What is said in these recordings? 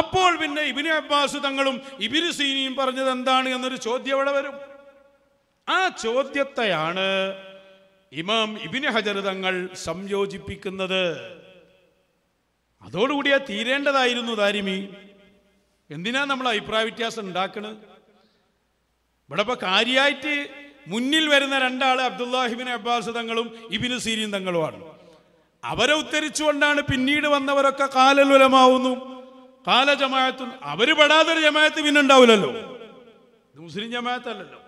അപ്പോൾ പിന്നെ ഇബിന് അബ്ബാസ് തങ്ങളും ഇബിന് സീനിയും പറഞ്ഞത് എന്താണ് എന്നൊരു ചോദ്യം അവിടെ വരും. ആ ചോദ്യത്തെയാണ് ഇമാം ഇബിന് ഹജർ തങ്ങൾ സംയോജിപ്പിക്കുന്നത്. അതോടുകൂടി ആ തീരേണ്ടതായിരുന്നു ദാരിമി. എന്തിനാ നമ്മൾ അഭിപ്രായ വ്യത്യാസം ഉണ്ടാക്കണത് ഇവിടെ ഇപ്പൊ കാര്യമായിട്ട് മുന്നിൽ വരുന്ന രണ്ടാൾ അബ്ദുല്ലാഹിബിൻ അബ്ബാസ് തങ്ങളും ഇബിന് സീരിയും തങ്ങളുമാണ്. അവരെ ഉത്തരിച്ചുകൊണ്ടാണ് പിന്നീട് വന്നവരൊക്കെ കാലലുലമാവുന്നു കാല ജമാഅത്തും അവർ പെടാത്തൊരു ജമാഅത്ത് പിന്നെ ഉണ്ടാവില്ലല്ലോ ഇത് മുസ്ലിം ജമാഅത്തല്ലല്ലോ.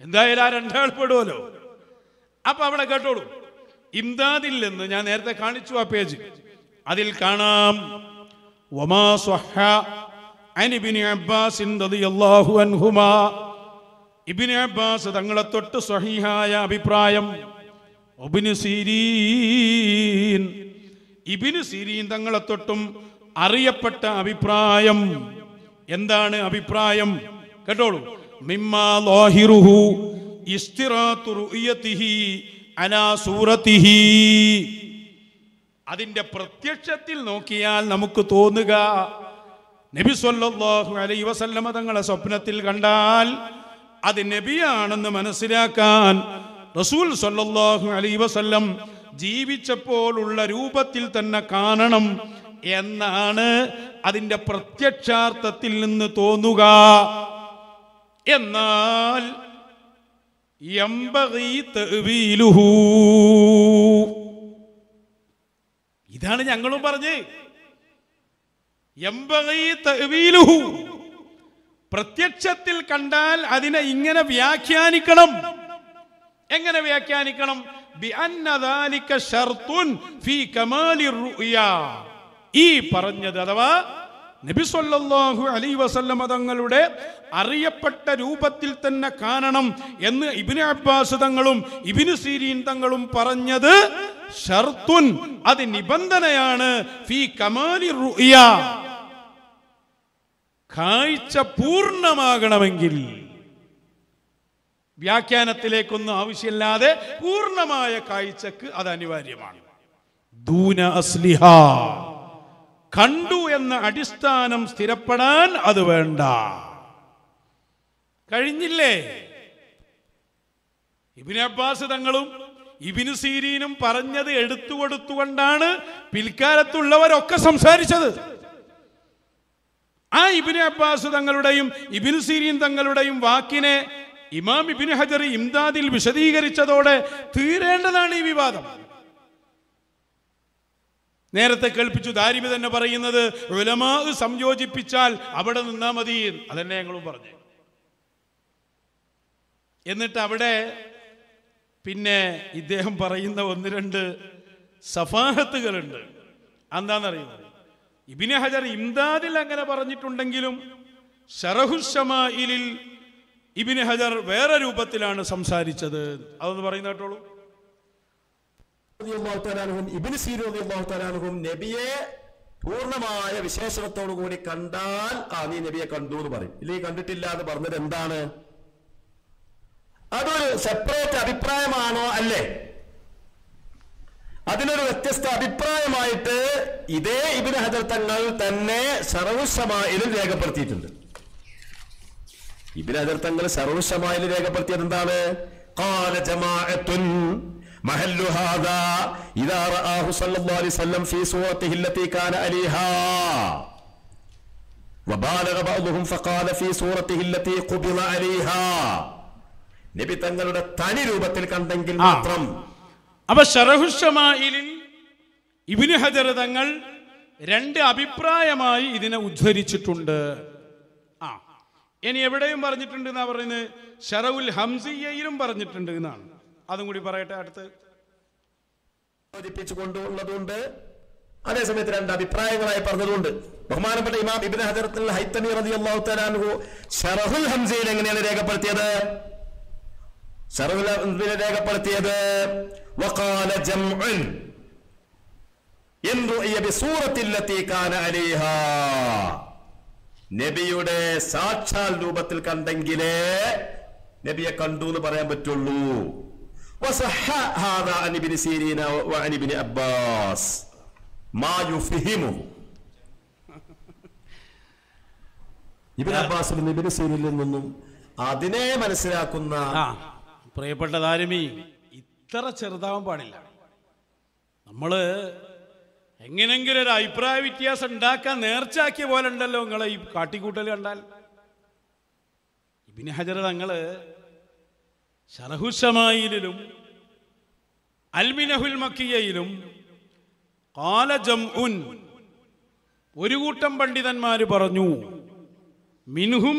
എന്തായാലും ആ രണ്ടാൾ പെടുമല്ലോ അപ്പൊ അവിടെ കേട്ടോളൂ. ഇംദാദിൽ നിന്ന് ഞാൻ നേരത്തെ കാണിച്ചു ആ പേജ്. അതിൽ കാണാം. വമാ സ്വഹ അനിബിനി അബ്ബാസ് റളിയല്ലാഹു അൻഹുമാ. ഇബ്നു അബ്ബാസ് തങ്ങളെ തൊട്ട് സ്വഹീഹായ അഭിപ്രായം. ഇബ്നു സീരീൻ. ഇബ്നു സീരീൻ തങ്ങളെ തൊട്ടും അറിയപ്പെട്ട അഭിപ്രായം. എന്താണ് അഭിപ്രായം? കേട്ടോളൂ. അതിന്റെ പ്രത്യക്ഷത്തിൽ നോക്കിയാൽ നമുക്ക് തോന്നുക നബി സൊല്ലാഹു അലൈ വസല്ലമ തങ്ങളെ സ്വപ്നത്തിൽ കണ്ടാൽ അത് നബിയാണെന്ന് മനസ്സിലാക്കാൻ റസൂൽ സൊല്ലാഹു അലൈ വസല്ലം ജീവിച്ചപ്പോഴുള്ള രൂപത്തിൽ തന്നെ കാണണം. എന്നാണ് അതിന്റെ പ്രത്യക്ഷാർത്ഥത്തിൽ നിന്ന് തോന്നുക. എന്നാൽ ഇതാണ് ഞങ്ങളും പറഞ്ഞ്. പ്രത്യക്ഷത്തിൽ കണ്ടാൽ അതിനെ ഇങ്ങനെ വ്യാഖ്യാനിക്കണം. എങ്ങനെ വ്യാഖ്യാനിക്കണം? ശർത്തുൻ ഫീ ഈ പറഞ്ഞത് അഥവാ നബി അലി വസല്ലമ തങ്ങളുടെ അറിയപ്പെട്ട രൂപത്തിൽ തന്നെ കാണണം എന്ന് ഇബിന് അബ്ബാസ് തങ്ങളും ഇബിന് സീരീൻ തങ്ങളും പറഞ്ഞത് ഷർത്തുൻ അത് നിബന്ധനയാണ്. ഫീ കമാലി കാഴ്ച പൂർണമാകണമെങ്കിൽ. വ്യാഖ്യാനത്തിലേക്കൊന്നും ആവശ്യമില്ലാതെ പൂർണമായ കാഴ്ചക്ക് അത് അനിവാര്യമാണ്. ദൂന അസ്ലിഹ. കണ്ടു എന്ന അടിസ്ഥാനം സ്ഥിരപ്പെടാൻ അത് വേണ്ട. കഴിഞ്ഞില്ലേ? ഇബിന് അബ്ബാസ് തങ്ങളും ഇബിന് സീരീനും പറഞ്ഞത് എടുത്തു കൊടുത്തുകൊണ്ടാണ് പിൽക്കാലത്തുള്ളവരൊക്കെ സംസാരിച്ചത്. ആ ഇബിന് അബ്ബാസ് തങ്ങളുടെയും ഇബിന് സീരീൻ തങ്ങളുടെയും വാക്കിനെ ഇമാം ഇബിന് ഹജർ ഇംദാദിൽ വിശദീകരിച്ചതോടെ തീരേണ്ടതാണ് ഈ വിവാദം. നേരത്തെ കേൾപ്പിച്ചു ദാരിമി തന്നെ പറയുന്നത് സംയോജിപ്പിച്ചാൽ അവിടെ നിന്നാ മതി അതന്നെ ഞങ്ങളും പറഞ്ഞു. എന്നിട്ട് അവിടെ പിന്നെ ഇദ്ദേഹം പറയുന്ന ഒന്ന് രണ്ട് സഫാഹത്തുകളുണ്ട്. എന്താണെന്നറിയുന്നത് ഇബിന് ഹജർ ഇംദാദിൽ അങ്ങനെ പറഞ്ഞിട്ടുണ്ടെങ്കിലും ഷറഹുഷമായിലിൽ ഇബിന് ഹജർ വേറെ രൂപത്തിലാണ് സംസാരിച്ചത്. അതൊന്ന് പറയുന്ന കേട്ടോളൂ അള്ളാഹു ഇബിന് ഇബിൻ അള്ളാഹു നബിയെ പൂർണമായ വിശേഷണത്തോടു കൂടി കണ്ടാൽ ആ നീ നബിയെ കണ്ടു എന്ന് പറയും. ഇല്ലെങ്കിൽ കണ്ടിട്ടില്ല എന്ന് പറഞ്ഞത് എന്താണ്? അതൊരു സെപ്പറേറ്റ് അഭിപ്രായമാണോ അല്ലേ? അതിനൊരു വ്യത്യസ്ത അഭിപ്രായമായിട്ട് ഇതേ ഇബിന് ഹജർ തങ്ങൾ തന്നെ സർവസമായിലും രേഖപ്പെടുത്തിയിട്ടുണ്ട്. ഇബിന് ഹജർ തങ്ങൾ സർവസമായിലും രേഖപ്പെടുത്തിയത് എന്താണ്? محل هذا إذا رآه صلى الله عليه وسلم في صورته التي كان عليها وبالغ بعضهم فقال في صورته التي قبض عليها നബി തങ്ങളുടെ തനി രൂപത്തിൽ കണ്ടെങ്കിൽ ആ. മാത്രം അപ്പൊ ഷറഹുഷമായിലിൽ ഇബിന് ഹജർ തങ്ങൾ രണ്ട് അഭിപ്രായമായി ഇതിനെ ഉദ്ധരിച്ചിട്ടുണ്ട് ആ ഇനി എവിടെയും പറഞ്ഞിട്ടുണ്ട് എന്നാ പറയുന്നത് ഷറവുൽ ഹംസിയയിലും പറഞ്ഞിട്ടുണ്ട് എന്നാണ് അതും കൂടി പറയട്ടെ അടുത്ത്. കൊണ്ടുള്ളതുണ്ട് അതേസമയത്ത് രണ്ട് അഭിപ്രായങ്ങളായി പറഞ്ഞതുകൊണ്ട് ബഹുമാനപ്പെട്ട ഇമാം ഇബിൻ ഹജറത്തിൽ ഹൈത്തമി റതി തആല അൻഹു ഷറഹുൽ ഹംസയിൽ എങ്ങനെയാണ് രേഖപ്പെടുത്തിയത്? ഷറഹുൽ ഹംസയിൽ രേഖപ്പെടുത്തിയത് വഖാല ജംഉൻ. ഇൻ റുഇയ ബിസൂറത്തിൽ ലത്തി കാന അലൈഹാ. നബിയുടെ സാക്ഷാൽ രൂപത്തിൽ കണ്ടെങ്കിലേ നബിയെ കണ്ടു എന്ന് പറയാൻ പറ്റുള്ളൂ. وصح هذا عن ابن سيرين وعن ابن عباس ما يفهمه ഇബിൻ അബ്ബാസിൽ നിന്ന് ഇബിൻ സീനിൽ നിന്നും അതിനെ മനസ്സിലാക്കുന്ന ആ പ്രിയപ്പെട്ട താരമി ഇത്ര ചെറുതാവാൻ പാടില്ല നമ്മള് എങ്ങനെങ്കിലും ഒരു അഭിപ്രായ വ്യത്യാസം ഉണ്ടാക്കാൻ നേർച്ചാക്കിയ പോലെ ഉണ്ടല്ലോ നിങ്ങളെ ഈ കാട്ടിക്കൂട്ടൽ കണ്ടാൽ ഇബിന് ഹജർ തങ്ങള് ഷറഹുഷമായിലും അൽമിനഹുൽ മക്കിയയിലും കാലജം ഉൻ ഒരു കൂട്ടം പണ്ഡിതന്മാർ പറഞ്ഞു മിൻഹും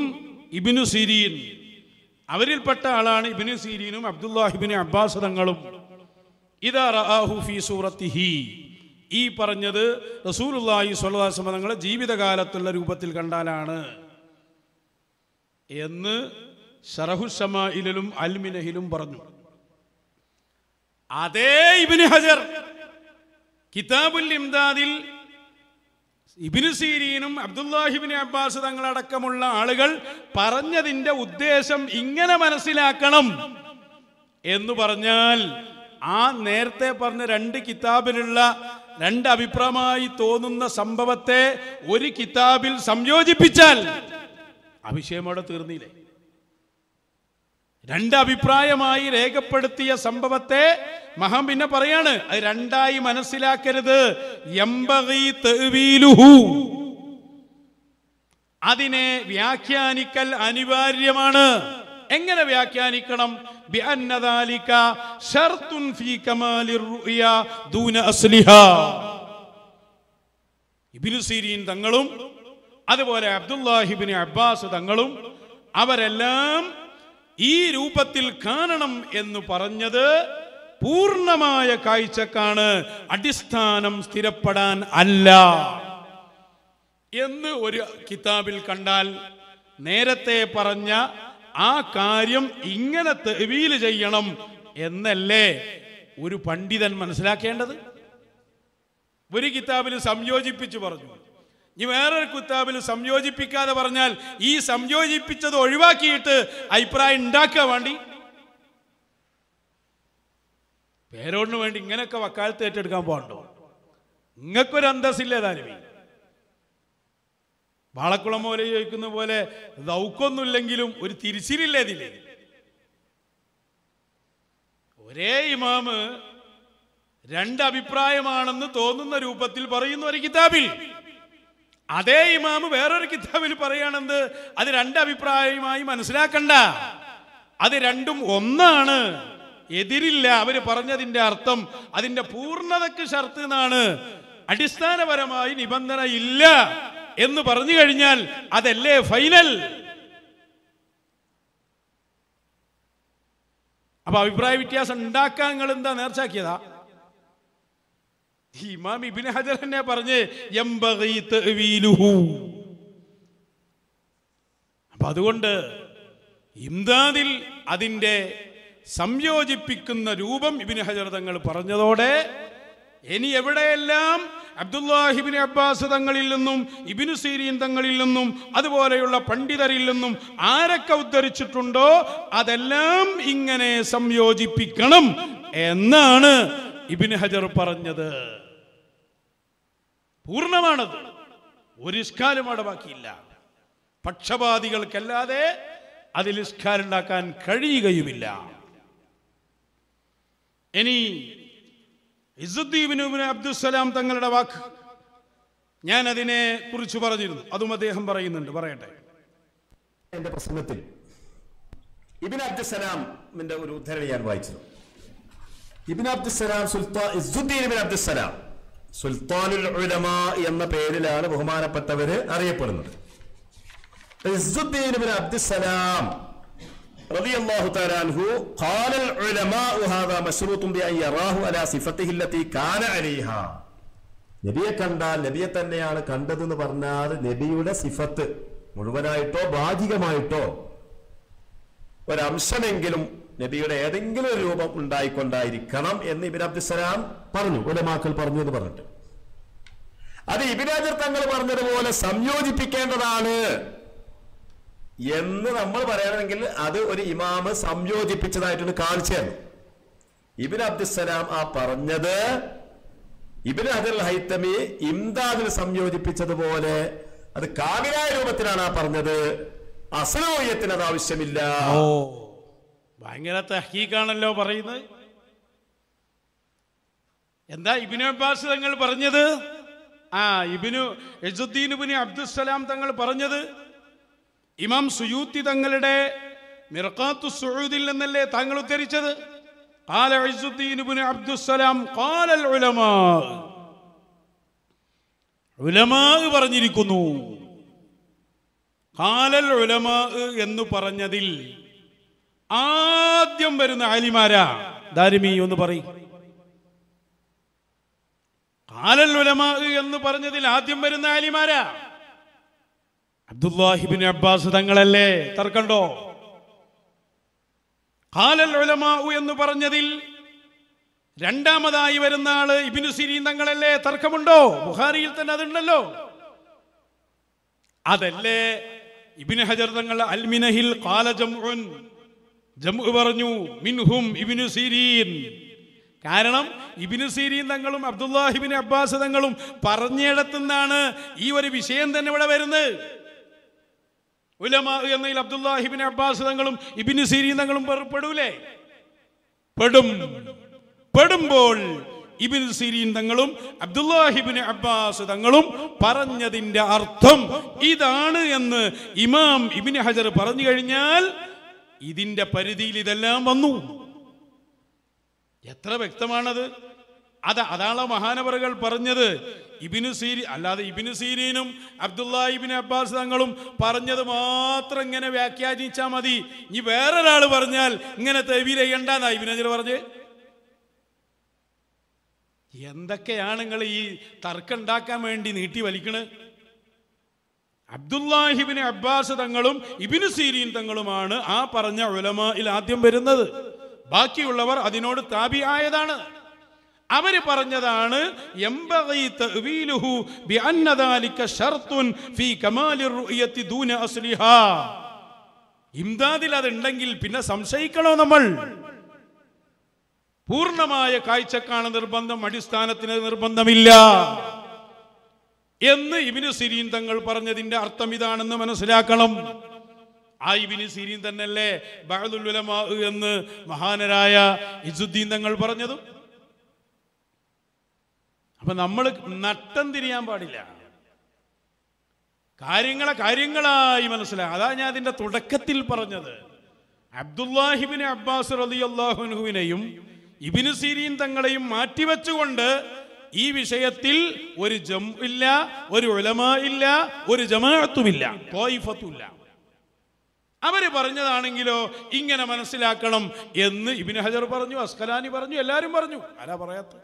ഇബിനു സിരീൻ അവരിൽപ്പെട്ട ആളാണ് ഇബിനു സിരീനും അബ്ദുല്ലാഹിബിന് അബ്ബാസ് തങ്ങളും. ഇതാ റആഹു ഫീ സൂറത്തിഹി. ഈ പറഞ്ഞത് അലൈഹി വസല്ലം തങ്ങളെ ജീവിതകാലത്തുള്ള രൂപത്തിൽ കണ്ടാലാണ്. എന്ന് ഷറഹുഷമായിലും അൽമിനഹിലും പറഞ്ഞു. അതേ ഇബിന് ഹജർ കിതാബുൽ ഇംദാദിൽ ഇബിന് സീരീനും അബ്ദുല്ലാഹിബിന് അബ്ബാസ് തങ്ങളടക്കമുള്ള ആളുകൾ പറഞ്ഞതിന്റെ ഉദ്ദേശം ഇങ്ങനെ മനസ്സിലാക്കണം എന്ന് പറഞ്ഞാൽ ആ നേരത്തെ പറഞ്ഞ രണ്ട് കിതാബിലുള്ള രണ്ട് അഭിപ്രായമായി തോന്നുന്ന സംഭവത്തെ ഒരു കിതാബിൽ സംയോജിപ്പിച്ചാൽ വിഷയം അവിടെ തീർന്നില്ലേ? രണ്ട് അഭിപ്രായമായി രേഖപ്പെടുത്തിയ സംഭവത്തെ മഹാം പിന്നെ പറയാണ് അത് രണ്ടായി മനസ്സിലാക്കരുത്. അതിനെ വ്യാഖ്യാനിക്കൽ അനിവാര്യമാണ്. എങ്ങനെ വ്യാഖ്യാനിക്കണം? സീരീൻ തങ്ങളും അതുപോലെ അബ്ദുല്ലാഹിബിന് അബ്ബാസ് തങ്ങളും അവരെല്ലാം ഈ രൂപത്തിൽ കാണണം എന്ന് പറഞ്ഞത് പൂർണമായ കാഴ്ചക്കാണ്. അടിസ്ഥാനം സ്ഥിരപ്പെടാൻ അല്ല. എന്ന് ഒരു കിതാബിൽ കണ്ടാൽ നേരത്തെ പറഞ്ഞ ആ കാര്യം ഇങ്ങനെ തെവീൽ ചെയ്യണം എന്നല്ലേ ഒരു പണ്ഡിതൻ മനസ്സിലാക്കേണ്ടത്? ഒരു കിതാബിൽ സംയോജിപ്പിച്ച് പറഞ്ഞു. ഇനി വേറൊരു കുത്താബിൽ സംയോജിപ്പിക്കാതെ പറഞ്ഞാൽ ഈ സംയോജിപ്പിച്ചത് ഒഴിവാക്കിയിട്ട് അഭിപ്രായം ഉണ്ടാക്കാൻ വേണ്ടി. പേരോടിന് വേണ്ടി ഇങ്ങനെയൊക്കെ വക്കാലത്ത് ഏറ്റെടുക്കാൻ പോകണ്ടോ? നിങ്ങൾക്കൊരു അന്തസ്സില്ലേ താരവി വാളക്കുളം പോലെ ചോദിക്കുന്ന പോലെ ദൗക്കൊന്നുമില്ലെങ്കിലും ഒരു തിരിച്ചിലില്ലേ ഇതില്ലേ ഒരേ ഇമാമ് രണ്ട് അഭിപ്രായമാണെന്ന് തോന്നുന്ന രൂപത്തിൽ പറയുന്ന ഒരു കിതാബിൽ. അതേ ഇമാമ് വേറൊരു കിതാബിൽ പറയുകയാണെന്ത്? അത് രണ്ട് അഭിപ്രായമായി മനസ്സിലാക്കണ്ട. അത് രണ്ടും ഒന്നാണ്. എതിരില്ല അവർ പറഞ്ഞതിന്റെ അർത്ഥം അതിന്റെ പൂർണതക്ക് ഷർത്ത് എന്നാണ്. അടിസ്ഥാനപരമായി നിബന്ധന ഇല്ല എന്ന് പറഞ്ഞു കഴിഞ്ഞാൽ അതല്ലേ ഫൈനൽ? അപ്പൊ അഭിപ്രായ വ്യത്യാസം ഉണ്ടാക്കാൻ നിങ്ങൾ എന്താ നേർച്ചാക്കിയതാ ഇമാം ഇബിന് ഹജർ തന്നെ പറഞ്ഞ്. അപ്പൊ അതുകൊണ്ട് ഇംദാദിൽ അതിന്റെ സംയോജിപ്പിക്കുന്ന രൂപം ഇബിന് ഹജർ തങ്ങൾ പറഞ്ഞതോടെ ഇനി എവിടെയെല്ലാം അബ്ദുല്ലാഹിബിൻ അബ്ബാസ് തങ്ങളിൽ നിന്നും ഇബിനു സീരീൻ തങ്ങളിൽ നിന്നും അതുപോലെയുള്ള പണ്ഡിതരിൽ നിന്നും ആരൊക്കെ ഉദ്ധരിച്ചിട്ടുണ്ടോ അതെല്ലാം ഇങ്ങനെ സംയോജിപ്പിക്കണം എന്നാണ് ഇബിൻ ഹജർ പറഞ്ഞത് പൂർണമാണത്. ഒരു ഇഷ്കാലും അവിടെ ബാക്കിയില്ല. പക്ഷപാതികൾക്കല്ലാതെ അതിൽ ഇഷ്കാരുണ്ടാക്കാൻ കഴിയുകയുമില്ല. ഇനി ഇസുദ്ദീബിന് അബ്ദുസലാം തങ്ങളുടെ വാക്ക്. ഞാൻ അതിനെ കുറിച്ച് പറഞ്ഞിരുന്നു. അതും അദ്ദേഹം പറയുന്നുണ്ട്. പറയട്ടെ. എന്റെ പ്രസംഗത്തിൽ ഇബിൻ അബ്ദുസലാമിന്റെ ഒരു ഉദ്ധരണി ഞാൻ വായിച്ചു ഇബിൻ അബ്ദുസലാം സുൽത്താൻ ഇസുദ്ദീൻ ഇബിൻ അബ്ദുസലാം സുൽത്താനുൽ ഉലമ എന്ന പേരിലാണ് ബഹുമാനപ്പെട്ടവര് അറിയപ്പെടുന്നത് ഇസുദ്ദീൻ ഇബിൻ അബ്ദുസലാം رضي الله تعالى عنه قال العلماء هذا مشروط بأن يراه على صفته التي كان عليها നബിയെ കണ്ടാൽ നബിയെ തന്നെയാണ് കണ്ടതെന്ന് പറഞ്ഞാൽ നബിയുടെ സിഫത്ത് മുഴുവനായിട്ടോ ഭാഗികമായിട്ടോ ഒരംശമെങ്കിലും നബിയുടെ ഏതെങ്കിലും ഒരു രൂപം ഉണ്ടായിക്കൊണ്ടായിരിക്കണം എന്ന് ഇബിൻ അബ്ദുസലാം പറഞ്ഞു. ഉലമാക്കൾ പറഞ്ഞു എന്ന് പറഞ്ഞിട്ട്. അത് ഇബിനാജർ തങ്ങൾ പറഞ്ഞതുപോലെ സംയോജിപ്പിക്കേണ്ടതാണ് എന്ന് നമ്മൾ പറയണമെങ്കിൽ അത് ഒരു ഇമാമ് സംയോജിപ്പിച്ചതായിട്ടൊരു തന്നു ഇബിൻ അബ്ദുസലാം ആ പറഞ്ഞത് ഇബിൻ അദൽ ഹൈത്തമി ഇംദാദിൽ സംയോജിപ്പിച്ചതുപോലെ അത് കാവിലായ രൂപത്തിലാണ് ആ പറഞ്ഞത്. അസലോയത്തിന് അത് ആവശ്യമില്ല. ഭയങ്കര തഹീക്കാണല്ലോ പറയുന്നത് എന്താ ഇബിനു അബ്ബാസ് തങ്ങൾ പറഞ്ഞത് ആ ഇബിനു യസുദ്ദീൻ ഇബിന് അബ്ദുസലാം തങ്ങൾ പറഞ്ഞത് ഇമാം സുയൂത്തി തങ്ങളുടെ മിർക്കാത്തു സുഊദിൽ നിന്നല്ലേ താങ്കൾ ഉദ്ധരിച്ചത് قال عز الدين بن عبد السلام قال العلماء ഉലമാ പറഞ്ഞിരിക്കുന്നു കാലൽ ഉലമാ എന്ന് പറഞ്ഞതിൽ ആദ്യം വരുന്ന ആലിമാരാ ദാരിമി ഒന്ന് പറയും. കാലൽ ഉലമാ എന്ന് പറഞ്ഞതിൽ ആദ്യം വരുന്ന ആലിമാരാ അബ്ദുല്ലാഹിബിൻ അബ്ബാസ് തങ്ങളല്ലേ? തർക്കണ്ടോ? കാലൽ ഉലമാവു എന്ന് പറഞ്ഞതിൽ രണ്ടാമതായി വരുന്ന ആൾ ഇബിനു സിരീൻ തങ്ങളല്ലേ? തർക്കമുണ്ടോ? ബുഹാരിയിൽ തന്നെ അതുണ്ടല്ലോ. അതല്ലേ ഇബിന് ഹജർ തങ്ങൾ അൽമിനഹിൽ കാല ജംഉ പറഞ്ഞു മിൻഹും ഇബിനു സീരീൻ. കാരണം ഇബിനു സീരീൻ തങ്ങളും അബ്ദുല്ലാഹിബിൻ അബ്ബാസ് തങ്ങളും പറഞ്ഞിടത്തുനിന്നാണ് ഈ ഒരു വിഷയം തന്നെ ഇവിടെ വരുന്നത്. ഉലമാ എന്നതിൽ അബ്ദുല്ലാഹിബിൻ അബ്ബാസ് തങ്ങളും ഇബിനു സീരീൻ തങ്ങളും പെട- പെടൂലേ പെടും. പെടുമ്പോൾ ഇബിൻ സിരീൻ തങ്ങളും അബ്ദുല്ലാഹിബിന് അബ്ബാസ് തങ്ങളും പറഞ്ഞതിന്റെ അർത്ഥം ഇതാണ് എന്ന് ഇമാം ഇബിൻ ഹജർ പറഞ്ഞു കഴിഞ്ഞാൽ ഇതിന്റെ പരിധിയിൽ ഇതെല്ലാം വന്നു. എത്ര വ്യക്തമാണത്? അത് അതാണ് മഹാനവറുകൾ പറഞ്ഞത്. ഇബിനു സീരി അല്ലാതെ ഇബിനു സീരീനും അബ്ദുള്ള ഇബിൻ അബ്ബാസ് തങ്ങളും പറഞ്ഞത് മാത്രം ഇങ്ങനെ വ്യാഖ്യാനിച്ചാൽ മതി. ഇനി വേറൊരാൾ പറഞ്ഞാൽ ഇങ്ങനെ തെവീൽ ചെയ്യണ്ടെന്നാ ഇബിൻ ഹജർ പറഞ്ഞ്? എന്തൊക്കെയാണ് നിങ്ങൾ ഈ തർക്കം ഉണ്ടാക്കാൻ വേണ്ടി നീട്ടി വലിക്കണ്? അബ്ദുല്ലാഹിബിന് അബ്ബാസ് തങ്ങളും ഇബിനു സീരീൻ തങ്ങളുമാണ് ആ പറഞ്ഞ ഉലമയിൽ ആദ്യം വരുന്നത്. ബാക്കിയുള്ളവർ അതിനോട് താബി ആയതാണ്. അവർ പറഞ്ഞതാണ് ഇംദാദിൽ അതുണ്ടെങ്കിൽ പിന്നെ സംശയിക്കണോ നമ്മൾ? പൂർണമായ കാഴ്ചക്കാണ് നിർബന്ധം അടിസ്ഥാനത്തിന് നിർബന്ധമില്ല. എന്ന് ഇബിന് സിരീൻ തങ്ങൾ പറഞ്ഞതിന്റെ അർത്ഥം ഇതാണെന്ന് മനസ്സിലാക്കണം. ആ ഇബിന് സിരീൻ തന്നെയല്ലേ ബഅദുൽ ഉലമാ എന്ന് മഹാനരായ ഇസുദ്ദീൻ തങ്ങൾ പറഞ്ഞതും. അപ്പൊ നമ്മൾ നട്ടം തിരിയാൻ പാടില്ല. കാര്യങ്ങളെ കാര്യങ്ങളായി മനസ്സിലാക്കുക അതാ ഞാൻ അതിന്റെ തുടക്കത്തിൽ പറഞ്ഞത്. അബ്ദുല്ലാഹിബിന് അബ്ബാസ് റളിയല്ലാഹുവിനെയും ഇബിന് സിരീൻ തങ്ങളെയും മാറ്റിവെച്ചുകൊണ്ട് ഈ വിഷയത്തിൽ ഒരു ജം ഇല്ല ഒരു ഉലമ ഇല്ല ഒരു ജമാഅത്തുമില്ല തോയിഫത്തുമില്ല അവർ പറഞ്ഞതാണെങ്കിലോ ഇങ്ങനെ മനസ്സിലാക്കണം എന്ന് ഇബിന് ഹജർ പറഞ്ഞു അസ്കലാനി പറഞ്ഞു എല്ലാരും പറഞ്ഞു. ആരാ പറയാത്ത?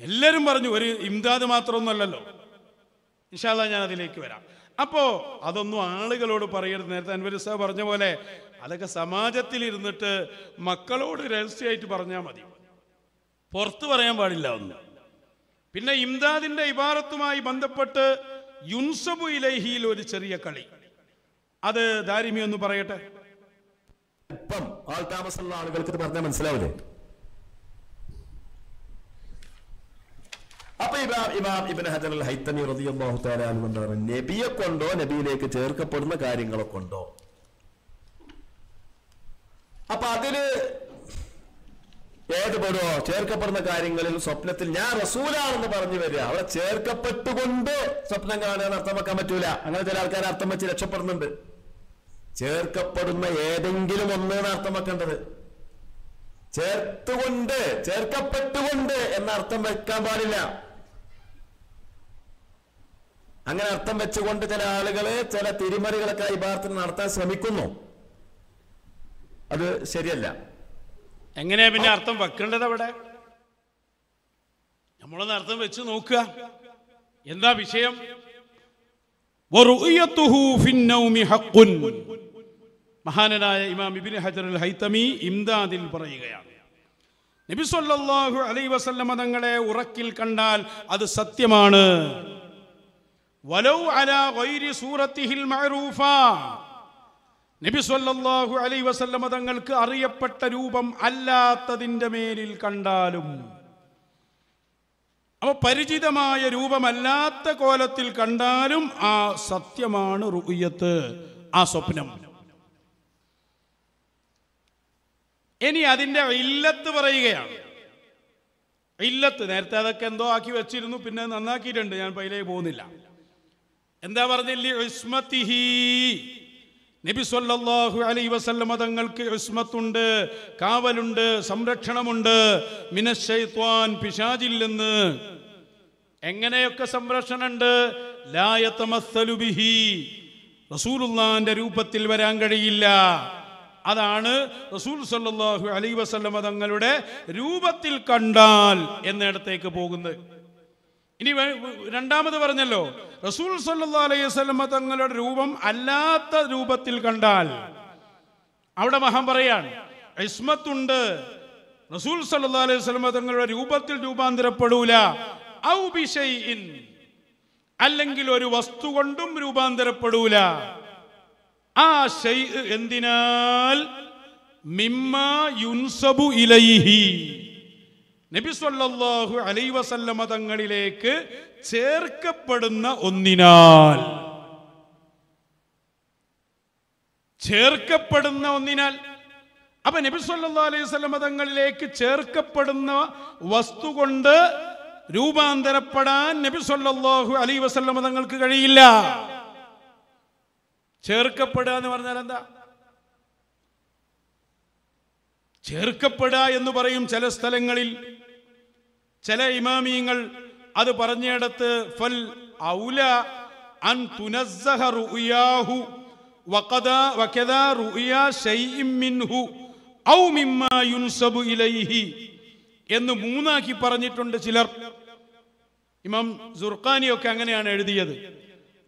എല്ലാരും പറഞ്ഞു ഒരു ഇംദാദ് മാത്രമൊന്നുമല്ലല്ലോ. ഇൻഷാല്ല ഞാൻ അതിലേക്ക് വരാം. അപ്പോ അതൊന്നും ആളുകളോട് പറയരുത്. നേരത്തെ അൻവരി സാഹ പറഞ്ഞ പോലെ അതൊക്കെ സമാജത്തിൽ ഇരുന്നിട്ട് മക്കളോട് രഹസ്യമായിട്ട് പറഞ്ഞാൽ മതി. പുറത്ത് പറയാൻ പാടില്ല ഒന്ന്. പിന്നെ ഇംദാദിന്റെ ഇബാറത്തുമായി ബന്ധപ്പെട്ട് യുൻസബു ഇലഹിയിൽ ഒരു ചെറിയ കളി. അത് ദാരിമി ഒന്ന് പറയട്ടെ? ഇപ്പം ആൾ താമസമുള്ള ആളുകൾക്ക് പറഞ്ഞാൽ മനസ്സിലാവില്ലേ? അപ്പൊ ഇമാം ഇമാം ഇബൻ ഹജർ അൽ ഹൈത്തമി അൻഹു എന്താണ് നബിയെ കൊണ്ടോ നബിയിലേക്ക് ചേർക്കപ്പെടുന്ന കാര്യങ്ങളെ കൊണ്ടോ? അപ്പൊ അതിൽ ഏത് ചേർക്കപ്പെടുന്ന കാര്യങ്ങളിൽ സ്വപ്നത്തിൽ ഞാൻ റസൂലാണെന്ന് പറഞ്ഞു വരിക. അവിടെ ചേർക്കപ്പെട്ടുകൊണ്ട് സ്വപ്നം കാണുക അർത്ഥം വെക്കാൻ പറ്റൂല. അങ്ങനെ ചില ആൾക്കാർ അർത്ഥം വെച്ച് രക്ഷപ്പെടുന്നുണ്ട്. ചേർക്കപ്പെടുന്ന ഏതെങ്കിലും ഒന്നാണ് അർത്ഥം വെക്കേണ്ടത്. ചേർത്തുകൊണ്ട് ചേർക്കപ്പെട്ടുകൊണ്ട് എന്ന അർത്ഥം വെക്കാൻ പാടില്ല. അങ്ങനെ അർത്ഥം വെച്ചുകൊണ്ട് ചില ആളുകളെ ചില തിരിമറികളൊക്കെ ഈ ഭാഗത്തിന് നടത്താൻ ശ്രമിക്കുന്നു. അത് ശരിയല്ല. എങ്ങനെയാ പിന്നെ അർത്ഥം വെക്കേണ്ടത് അവിടെ? നമ്മളൊന്ന് അർത്ഥം വെച്ച് നോക്കുക. എന്താ വിഷയം. മഹാനനായ ഇമാം ഇബ്നു ഹജർ അൽ ഹൈതമി ഇംദാദിൽ പറയുകയാണ്. നബി സല്ലല്ലാഹു അലൈഹി വസല്ലമ തങ്ങളെ ഉറക്കിൽ കണ്ടാൽ അത് സത്യമാണ്. വലൗ അലാ ഗൈരി സൂറത്തിഹിൽ മഅറൂഫ. നബി സല്ലല്ലാഹു അലൈഹി വസല്ലമ തങ്ങൾക്ക് അറിയപ്പെട്ട രൂപം അല്ലാത്തതിന്റെ മേലിൽ കണ്ടാലും അവ പരിചിതമായ രൂപമല്ലാത്ത കോലത്തിൽ കണ്ടാലും ആ സത്യമാണ് റുയ്യത്ത് ആ സ്വപ്നം. ഇനി അതിന്റെ ഇല്ലത്ത് പറയുകയാണ്. ഇല്ലത്ത് നേരത്തെ അതൊക്കെ എന്തോ ആക്കി വെച്ചിരുന്നു പിന്നെ നന്നാക്കിയിട്ടുണ്ട് ഞാൻ പൈലേക്ക് പോകുന്നില്ല. എന്താ പറഞ്ഞില്ലേ? നബി സല്ലല്ലാഹു അലൈഹി വസല്ലമ തങ്ങൾക്ക് ഇസ്മത്തുണ്ട് കാവലുണ്ട് സംരക്ഷണമുണ്ട്. മിനശൈത്വാൻ പിശാജിൽ നിന്ന് എങ്ങനെയൊക്കെ സംരക്ഷണമുണ്ട്? ലായത്തമസ്സലു ബിഹി. റസൂലുള്ളാന്റെ രൂപത്തിൽ വരാൻ കഴിയില്ല. അതാണ് റസൂൽ സല്ലല്ലാഹു അലൈഹി വസല്ലമ തങ്ങളുടെ രൂപത്തിൽ കണ്ടാൽ എന്നിടത്തേക്ക് പോകുന്നത്. ഇനി രണ്ടാമത് പറഞ്ഞല്ലോ. റസൂൽ സല്ലല്ലാഹു അലൈഹി തങ്ങളുടെ രൂപം അല്ലാത്ത രൂപത്തിൽ കണ്ടാൽ അവിടെ മഹാൻ പറയാണ് ഇസ്മത്തുണ്ട്. റസൂൽ സല്ലല്ലാഹു അലൈഹി തങ്ങളുടെ രൂപത്തിൽ രൂപാന്തരപ്പെടൂല. അല്ലെങ്കിൽ ഒരു വസ്തു കൊണ്ടും രൂപാന്തരപ്പെടൂല. ആ എന്തിനാൽ? മിമ്മ യുൻസബു ഇലൈഹി. നബി സല്ലല്ലാഹു അലൈഹി വസല്ലമ തങ്ങളിലേക്ക് ചേർക്കപ്പെടുന്ന ഒന്നിനാൽ. ചേർക്കപ്പെടുന്ന ഒന്നിനാൽ. അപ്പൊ നബി സല്ലല്ലാഹു അലൈഹി വസല്ലമ തങ്ങളിലേക്ക് ചേർക്കപ്പെടുന്ന വസ്തു കൊണ്ട് രൂപാന്തരപ്പെടാൻ നബി സല്ലല്ലാഹു അലൈഹി വസല്ലമ തങ്ങൾക്ക് കഴിയില്ല. ചേർക്കപ്പെടുക എന്ന് പറഞ്ഞാൽ എന്താ? ചേർക്കപ്പെടുക എന്ന് പറയും ചില സ്ഥലങ്ങളിൽ. ചില ഇമാമിയങ്ങൾ അത് പറഞ്ഞിടത്ത് ഫൽ ഔല അൻ ഷൈഇം മിൻഹു ഔ മിമ്മാ ഇലൈഹി എന്ന് മൂന്നാക്കി പറഞ്ഞിട്ടുണ്ട് ചിലർ. ഇമാം സുർഖാനിയൊക്കെ അങ്ങനെയാണ് എഴുതിയത്.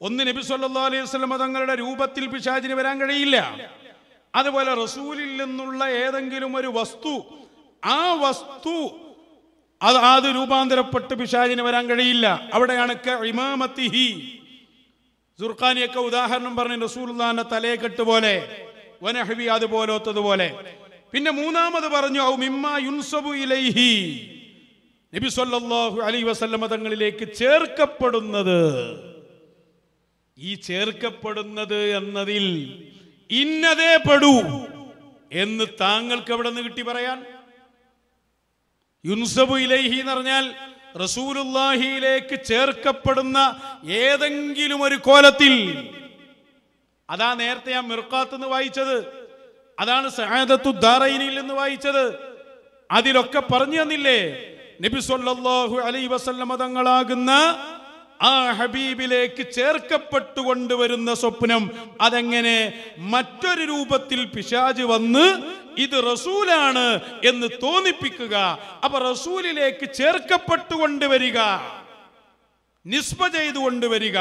ഒന്ന് നബി സല്ലല്ലാഹു അലൈഹി വസല്ലം തങ്ങളുടെ രൂപത്തിൽ പിശാചിന് വരാൻ കഴിയില്ല. അതുപോലെ റസൂലിൽ നിന്നുള്ള ഏതെങ്കിലും ഒരു വസ്തു ആ വസ്തു അത് അത് രൂപാന്തരപ്പെട്ട് പിശാചിന് വരാൻ കഴിയില്ല. അവിടെയാണ് ഇമാമത്തിഹി. സുർഖാനിയൊക്കെ ഉദാഹരണം പറഞ്ഞ് റസൂലുള്ളാന്റെ തലയെക്കെട്ട് പോലെ വനഹവി അതുപോലത്തതുപോലെ. പിന്നെ മൂന്നാമത് പറഞ്ഞു ഔ മിമ്മ യുൻസബു ഇലൈഹി. നബി സല്ലല്ലാഹു അലൈഹി വസല്ലമ തങ്ങളിലേക്ക് ചേർക്കപ്പെടുന്നത്. ഈ ചേർക്കപ്പെടുന്നത് എന്നതിൽ ഇന്നതേ പെടൂ എന്ന് താങ്കൾക്ക് എവിടെ നിന്ന് കിട്ടി പറയാൻ? യുൻസബു ഇലൈഹി എന്ന് പറഞ്ഞാൽ റസൂലുല്ലാഹിയിലേക്ക് ചേർക്കപ്പെടുന്ന ഏതെങ്കിലും ഒരു കോലത്തിൽ. അതാ നേരത്തെ ഞാൻ മിർക്കാത്ത് വായിച്ചത്. അതാണ് സഹാദത്തു നിന്ന് വായിച്ചത്. അതിലൊക്കെ പറഞ്ഞു തന്നില്ലേ? നബി സല്ലല്ലാഹു അലൈഹി വസല്ലമ തങ്ങളാകുന്ന ആ ഹബീബിലേക്ക് ചേർക്കപ്പെട്ടു കൊണ്ടുവരുന്ന സ്വപ്നം അതെങ്ങനെ മറ്റൊരു രൂപത്തിൽ പിശാജ് വന്ന് ഇത് റസൂലാണ് എന്ന് തോന്നിപ്പിക്കുക. അപ്പൊ റസൂലിലേക്ക് ചേർക്കപ്പെട്ടു കൊണ്ടുവരിക നിസ്ബ ചെയ്തു കൊണ്ടുവരിക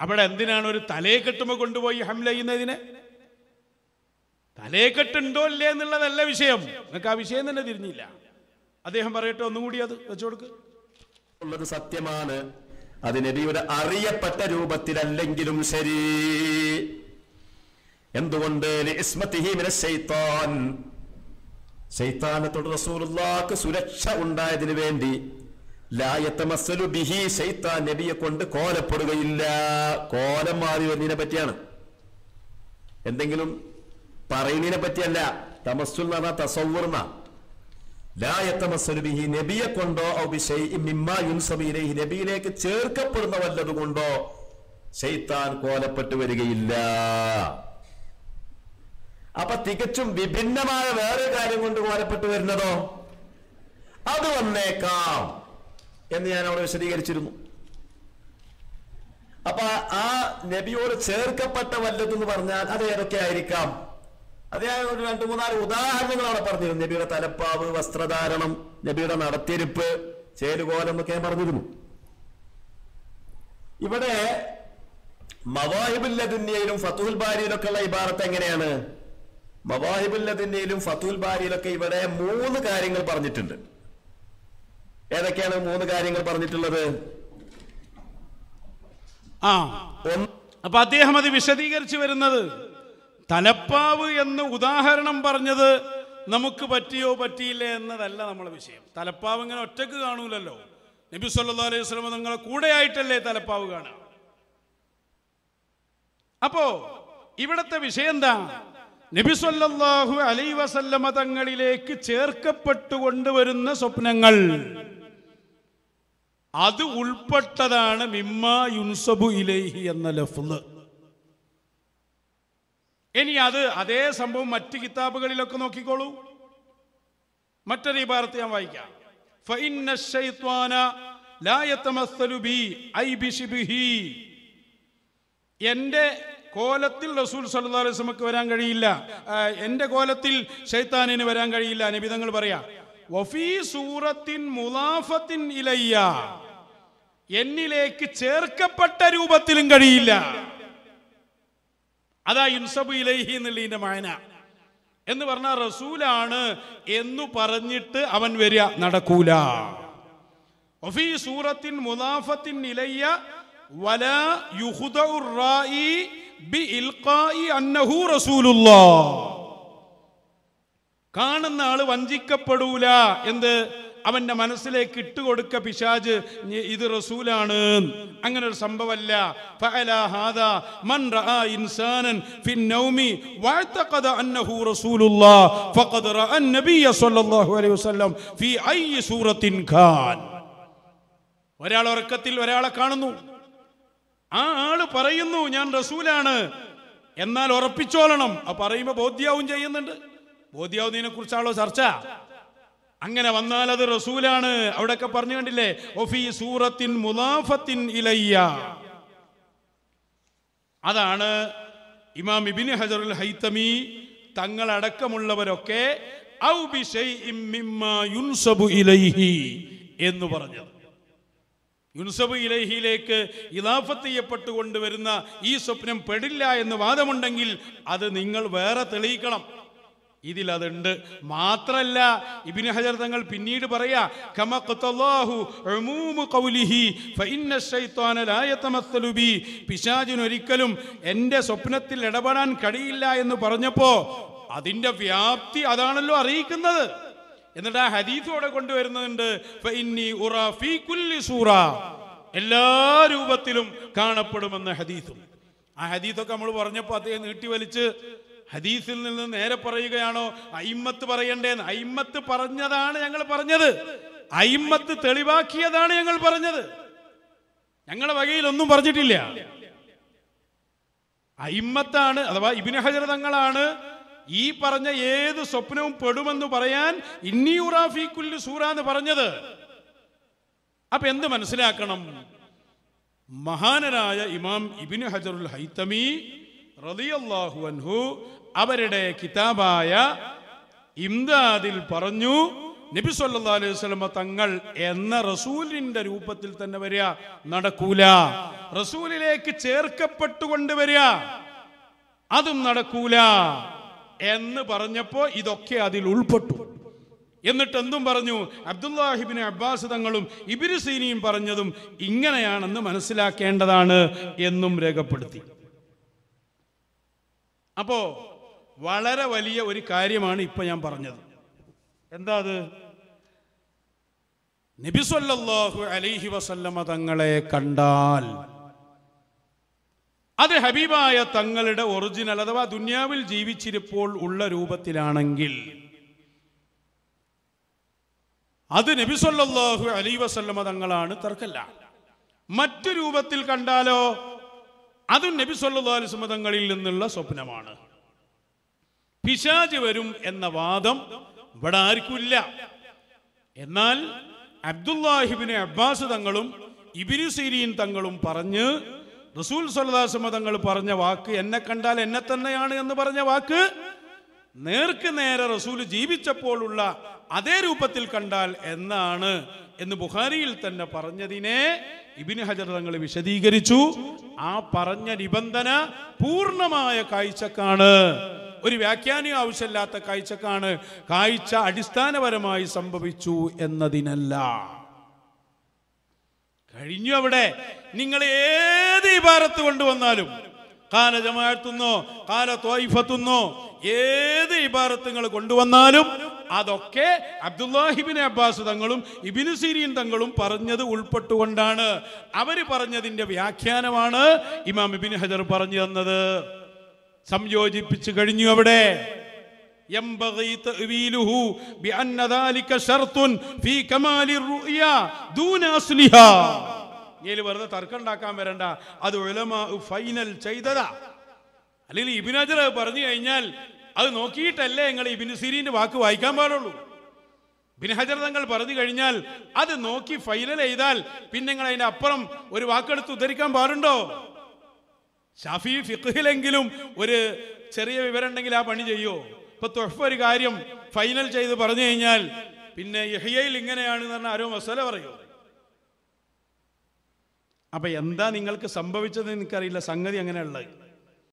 അവിടെ എന്തിനാണ് ഒരു കെട്ടുമ്പോ കൊണ്ടുപോയി ഹംല ചെയ്യുന്നതിനെ? തലേക്കെട്ടുണ്ടോ കെട്ടുണ്ടോ ഇല്ലേ എന്നുള്ളതല്ല വിഷയം. നിങ്ങൾക്ക് ആ വിഷയം തന്നെ തിരിഞ്ഞില്ല. അദ്ദേഹം പറയട്ടെ ഒന്നുകൂടി അത് വെച്ചു ഉള്ളത് സത്യമാണ്. അത് നബിയുടെ അറിയപ്പെട്ട രൂപത്തിലല്ലെങ്കിലും ശരി. എന്തുകൊണ്ട്? സുരക്ഷ ഉണ്ടായതിനു വേണ്ടി ബിഹി നബിയെ കൊണ്ട് കോലപ്പെടുകയില്ല. കോലം മാറി വരുന്നതിനെ പറ്റിയാണ്. എന്തെങ്കിലും പറയുന്നതിനെ പറ്റിയല്ല. തമസ്സുൽ എന്ന് പറഞ്ഞാൽ തസവ്വുർന്ന ലായത്തമസ്സലു ബിഹി നബിയെ കൊണ്ടോ ഔ ബിശൈഇൻ മിമ്മാ യുൻസബു ഇലൈഹി നബിയിലേക്ക് ചേർക്കപ്പെടുന്ന വല്ലതുകൊണ്ടോ ശൈത്താൻ കോലപ്പെട്ടു വരികയില്ല. അപ്പൊ തികച്ചും വിഭിന്നമായ വേറെ കാര്യം കൊണ്ട് കോലപ്പെട്ടു വരുന്നതോ? അത് വന്നേക്കാം എന്ന് ഞാൻ അവിടെ വിശദീകരിച്ചിരുന്നു. അപ്പൊ ആ നബിയോട് ചേർക്കപ്പെട്ട വല്ലതെന്ന് പറഞ്ഞാൽ അത് ഏതൊക്കെ ആയിരിക്കാം? അത് ഞാൻ ഒരു രണ്ട് മൂന്നാൽ ഉദാഹരണങ്ങൾ അവിടെ പറഞ്ഞിരുന്നു. നബിയുടെ തലപ്പാവ് വസ്ത്രധാരണം നബിയുടെ നടത്തിരിപ്പ് ചേലുകോലം എന്നൊക്കെ ഞാൻ പറഞ്ഞിരുന്നു. ഇവിടെ മവാഹിബുല്ലദിന്യയിലും ഫത്തുൽ ബാരിയിലൊക്കെ ഉള്ള ഇബാറത്ത് എങ്ങനെയാണ്? മവാഹിബുല്ലദിന്യയിലും ഫത്തുൽ ബാരിയിലൊക്കെ ഇവിടെ മൂന്ന് കാര്യങ്ങൾ പറഞ്ഞിട്ടുണ്ട്. ഏതൊക്കെയാണ് മൂന്ന് കാര്യങ്ങൾ പറഞ്ഞിട്ടുള്ളത്? ആ. അപ്പൊ അദ്ദേഹം അത് വിശദീകരിച്ചു വരുന്നത് തലപ്പാവ് എന്ന് ഉദാഹരണം പറഞ്ഞത് നമുക്ക് പറ്റിയോ പറ്റിയില്ല എന്നതല്ല നമ്മളെ വിഷയം. തലപ്പാവ് ഇങ്ങനെ ഒറ്റയ്ക്ക് കാണൂലല്ലോ. നബി സല്ലാ അലൈഹി സ്വലമ നിങ്ങളെ കൂടെയായിട്ടല്ലേ തലപ്പാവ് കാണുക അപ്പോ ഇവിടത്തെ വിഷയം എന്താ? നബി സല്ലല്ലാഹു അലൈഹി വസല്ലമ തങ്ങളിലേക്ക് ചേർക്കപ്പെട്ടുകൊണ്ടുവരുന്ന സ്വപ്നങ്ങൾ. അത് ഉൾപ്പെട്ടതാണ് മിമ്മ യുൻസബു ഇലൈഹി എന്ന ലഫ്ല് ഇനി അത് അതേ സംഭവം മറ്റ് കിതാബുകളിലൊക്കെ നോക്കിക്കോളൂ. മറ്റൊരു ഇബാറത്ത് ഞാൻ വായിക്കാം. എന്റെ കോലത്തിൽ റസൂൽ സല്ലല്ലാഹു അലൈഹി വരാൻ കഴിയില്ല. എന്റെ കോലത്തിൽ ഷെയ്ത്താനിന് വരാൻ കഴിയില്ല. നബിതങ്ങൾ പറയാ വഫീ സൂറത്തിൻ മുലാഫത്തിൻ ഇലയ്യ. എന്നിലേക്ക് ചേർക്കപ്പെട്ട രൂപത്തിലും കഴിയില്ല. അതാ യുൻസബു ഇലൈഹി എന്നുള്ളതിന്റെ മായന എന്ന് പറഞ്ഞ റസൂലാണ് എന്നു പറഞ്ഞിട്ട് അവൻ വരിക നടക്കൂല. വഫീ സൂറത്തിൻ മുലാഫത്തിൻ ഇലയ്യ വല യുഹ്ദഉ റായി ബി ഇൽഖായി അന്നഹു റസൂലുള്ളാഹ് കാണുന്ന ആൾ വഞ്ചിക്കപ്പെടൂല. എന്ത്? അവന്റെ മനസ്സിലേക്ക് ഇട്ടുകൊടുക്ക പിശാജ് ഇത് റസൂലാണ്. അങ്ങനെ ഒരു സംഭവമല്ല ഒരാൾ ഉറക്കത്തിൽ ഒരാളെ കാണുന്നു. ആ ആൾ പറയുന്നു ഞാൻ റസൂലാണ്. എന്നാൽ ഉറപ്പിച്ചോളണം. ആ പറയുമ്പോ ബോധ്യാവും ചെയ്യുന്നുണ്ട്. ബോധ്യാവുന്നതിനെ കുറിച്ചാണോ ചർച്ച? അങ്ങനെ വന്നാൽ അത് റസൂലാണ്. അവിടെയൊക്കെ പറഞ്ഞു കണ്ടില്ലേ? ഒഫി സൂറത്തിൻ മുലാഫത്തിൻ ഇലയ്യ. അതാണ് ഇമാം ഇബിൻ ഹജറുൽ ഹൈത്തമി തങ്ങളടക്കമുള്ളവരൊക്കെ എന്ന് പറഞ്ഞത്. യുൻസബ് ഇലഹിയിലേക്ക് ഇലാഫത്ത് ചെയ്യപ്പെട്ടു കൊണ്ടുവരുന്ന ഈ സ്വപ്നം പെടില്ല എന്ന് വാദമുണ്ടെങ്കിൽ അത് നിങ്ങൾ വേറെ തെളിയിക്കണം. ഇതിൽ അതുണ്ട് മാത്രല്ല ഇബിന് ഹജർ തങ്ങൾ പിന്നീട് പറയാ കമ ഖത്തല്ലാഹു ഉമൂമു ഖൗലിഹി ഫഇന്ന ശൈത്വാന ലാ യതമസ്സലു ഒരിക്കലും എന്റെ സ്വപ്നത്തിൽ ഇടപെടാൻ കഴിയില്ല എന്ന് പറഞ്ഞപ്പോ അതിന്റെ വ്യാപ്തി അതാണല്ലോ അറിയിക്കുന്നത്. എന്നിട്ട് ആ ഹദീസോടെ കൊണ്ടുവരുന്നുണ്ട് സൂറ. എല്ലാ രൂപത്തിലും കാണപ്പെടുമെന്ന ഹദീസും. ആ ഹദീസൊക്കെ നമ്മൾ പറഞ്ഞപ്പോൾ അദ്ദേഹം നീട്ടി വലിച്ച് ഹദീസിൽ നിന്ന് നേരെ പറയുകയാണോ അയിമ്മത്ത് പറയണ്ടേന്ന്? അയിമ്മത്ത് പറഞ്ഞതാണ് ഞങ്ങൾ പറഞ്ഞത്. അയിമ്മത്ത് തെളിവാക്കിയതാണ് ഞങ്ങൾ പറഞ്ഞത്. ഞങ്ങളെ വകയിൽ ഒന്നും പറഞ്ഞിട്ടില്ല. അയിമ്മത്താണ് അഥവാ ഇബിന് ഹജർ തങ്ങളാണ് ഈ പറഞ്ഞ ഏത് സ്വപ്നവും പെടുമെന്ന് പറയാൻ ഇന്നിയുറാഫിക്കുല്ലു സൂറ എന്ന് പറഞ്ഞത്. അപ്പൊ എന്ത് മനസ്സിലാക്കണം? മഹാനരായ ഇമാം ഇബിന് ഹജറുൽ ഹൈത്തമി റളിയല്ലാഹു അൻഹു അവരുടെ കിതാബായ ഇംദാദിൽ പറഞ്ഞു നബി സല്ലാ അലൈഹി വസല്ലമ തങ്ങൾ എന്ന റസൂലിന്റെ രൂപത്തിൽ തന്നെ വരിക നടക്കൂല. റസൂലിലേക്ക് ചേർക്കപ്പെട്ടുകൊണ്ട് വരിക അതും നടക്കൂല എന്ന് പറഞ്ഞപ്പോ ഇതൊക്കെ അതിൽ ഉൾപ്പെട്ടു. എന്നിട്ട് എന്തും പറഞ്ഞു? അബ്ദുല്ലാഹിബിന് അബ്ബാസ് തങ്ങളും ഇബിന് സീനിയും പറഞ്ഞതും ഇങ്ങനെയാണെന്ന് മനസ്സിലാക്കേണ്ടതാണ് എന്നും രേഖപ്പെടുത്തി. അപ്പോ വളരെ വലിയ ഒരു കാര്യമാണ് ഇപ്പൊ ഞാൻ പറഞ്ഞത്. എന്താ അത്? നബിസ്വല്ലാഹു അലൈഹി വസല്ലമ തങ്ങളെ കണ്ടാൽ അത് ഹബീബായ തങ്ങളുടെ ഒറിജിനൽ അഥവാ ദുന്യാവിൽ ജീവിച്ചിരിപ്പോൾ ഉള്ള രൂപത്തിലാണെങ്കിൽ അത് നബിസ്വല്ലാഹു അലൈ വസല്ലമ തങ്ങളാണ് തർക്കല്ല. മറ്റു രൂപത്തിൽ കണ്ടാലോ അതും നബിസ്വല്ലാ അലിസ്മതങ്ങളിൽ തങ്ങളിൽ നിന്നുള്ള സ്വപ്നമാണ്. പിശാജ് വരും എന്ന വാദം ഇവിടെ ആർക്കുമില്ല. എന്നാൽ അബ്ദുല്ലാഹിബിന് അബ്ബാസ് തങ്ങളും ഇബിനു സീരീൻ തങ്ങളും പറഞ്ഞ് റസൂൽ സല്ലാസമ തങ്ങൾ പറഞ്ഞ വാക്ക് എന്നെ കണ്ടാൽ എന്നെ തന്നെയാണ് എന്ന് പറഞ്ഞ വാക്ക് നേർക്ക് നേരെ റസൂൽ ജീവിച്ചപ്പോഴുള്ള അതേ രൂപത്തിൽ കണ്ടാൽ എന്നാണ് എന്ന് ബുഹാരിയിൽ തന്നെ പറഞ്ഞതിനെ ഇബിന് ഹജർ തങ്ങൾ വിശദീകരിച്ചു. ആ പറഞ്ഞ നിബന്ധന പൂർണമായ കാഴ്ചക്കാണ്. ഒരു വ്യാഖ്യാനം ആവശ്യമില്ലാത്ത കാഴ്ചക്കാണ്. കാഴ്ച അടിസ്ഥാനപരമായി സംഭവിച്ചു എന്നതിനല്ല. കഴിഞ്ഞു അവിടെ. നിങ്ങൾ ഏത് ഇബാരത്ത് കൊണ്ടുവന്നാലും? കാല ജമാഅത്തുന്നോ കാല തോയിഫത്തുന്നോ ഏത് ഇബാരത്തുങ്ങൾ കൊണ്ടുവന്നാലും അതൊക്കെ അബ്ദുല്ലാഹിബിൻ അബ്ബാസ് തങ്ങളും ഇബിന് സിരീൻ തങ്ങളും പറഞ്ഞത് ഉൾപ്പെട്ടുകൊണ്ടാണ്. അവർ പറഞ്ഞതിന്റെ വ്യാഖ്യാനമാണ് ഇമാം ഇബിൻ ഹജർ പറഞ്ഞു തന്നത്. സംയോജിപ്പിച്ചു കഴിഞ്ഞു അവിടെ. വെറുതെ തർക്കം ഉണ്ടാക്കാൻ വരണ്ട. അത് ഫൈനൽ ചെയ്തതാ. അല്ലെങ്കിൽ ഇബിനജർ പറഞ്ഞു കഴിഞ്ഞാൽ അത് നോക്കിയിട്ടല്ലേ നിങ്ങൾ ഇബിന് സിരീന്റെ വാക്ക് വായിക്കാൻ പാടുള്ളൂ. ബിൻ ഹജർ തങ്ങൾ പറഞ്ഞു കഴിഞ്ഞാൽ അത് നോക്കി ഫൈനൽ ചെയ്താൽ പിന്നെ നിങ്ങൾ അതിന്റെ അപ്പുറം ഒരു വാക്കെടുത്ത് ഉദ്ധരിക്കാൻ പാടുണ്ടോ? ഷാഫി ഫിഖിലെങ്കിലും ഒരു ചെറിയ വിവരം ഉണ്ടെങ്കിൽ ആ പണി ചെയ്യോ? ഇപ്പൊ തൊഹ്ഫ ഒരു കാര്യം ഫൈനൽ ചെയ്ത് പറഞ്ഞു കഴിഞ്ഞാൽ പിന്നെ യഹിയയിൽ ഇങ്ങനെയാണെന്ന് പറഞ്ഞാൽ ആരോ മസല പറയൂ. അപ്പൊ എന്താ നിങ്ങൾക്ക് സംഭവിച്ചത് എനിക്കറിയില്ല സംഗതി അങ്ങനെയുള്ളത്